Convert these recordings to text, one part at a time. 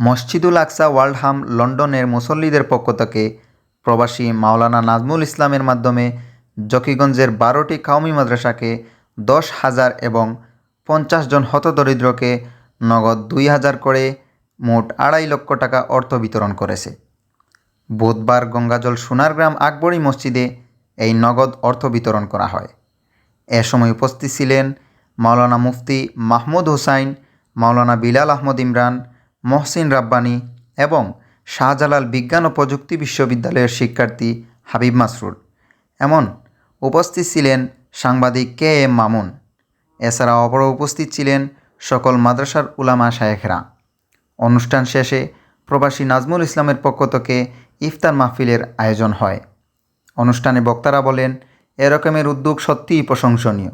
মসজিদুল আকসা ওয়ার্ল্ড হাম লন্ডনের মুসল্লিদের পক্ষ থেকে প্রবাসী মাওলানা নাজমুল ইসলামের মাধ্যমে জকিগঞ্জের বারোটি কাউমি মাদ্রাসাকে দশ হাজার এবং পঞ্চাশ জন হতদরিদ্রকে নগদ দুই হাজার করে মোট আড়াই লক্ষ টাকা অর্থ বিতরণ করেছে। বুধবার গঙ্গাজল সোনারগ্রাম আকবরী মসজিদে এই নগদ অর্থ বিতরণ করা হয়। এ সময় উপস্থিত ছিলেন মাওলানা মুফতি মাহমুদ হোসাইন, মাওলানা বিলাল আহমদ ইমরান মহসিন রাব্বানি এবং শাহজালাল বিজ্ঞান ও প্রযুক্তি বিশ্ববিদ্যালয়ের শিক্ষার্থী হাবিব মাসরুর। এমন উপস্থিত ছিলেন সাংবাদিক কে এম মামুন। এছাড়া অপর উপস্থিত ছিলেন সকল মাদ্রাসার উলামা শায়েখরা। অনুষ্ঠান শেষে প্রবাসী নাজমুল ইসলামের পক্ষ থেকে ইফতার মাহফিলের আয়োজন হয়। অনুষ্ঠানে বক্তারা বলেন এরকমের উদ্যোগ সত্যিই প্রশংসনীয়।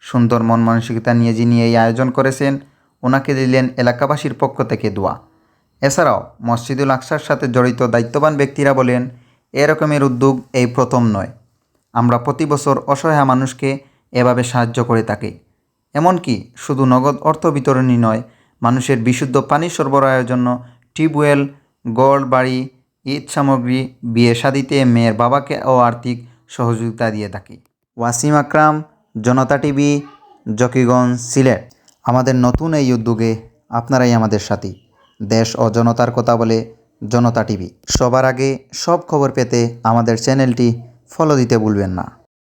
সুন্দর মন মানসিকতা নিয়ে যিনি এই আয়োজন করেছেন ওনাকে দিলেন এলাকাবাসীর পক্ষ থেকে দোয়া। এছাড়াও মসজিদুল আকসার সাথে জড়িত দায়িত্ববান ব্যক্তিরা বলেন এরকমের উদ্যোগ এই প্রথম নয়। আমরা প্রতি বছর অসহায় মানুষকে এভাবে সাহায্য করে থাকি। এমনকি শুধু নগদ অর্থ বিতরণই নয়, মানুষের বিশুদ্ধ পানি সরবরাহের জন্য টিউবওয়েল, গড় বাড়ি, ঈদ সামগ্রী, বিয়ে শাদিতে মেয়ের বাবাকে ও আর্থিক সহযোগিতা দিয়ে থাকি। ওয়াসিম আকরাম, জনতা টিভি, জকিগঞ্জ সিলেট। আমাদের নতুন এই উদ্যোগে আপনারাই আমাদের সাথী। দেশ ও জনতার কথা বলে জনতা টিভি। সবার আগে সব খবর পেতে আমাদের চ্যানেলটি ফলো দিতে ভুলবেন না।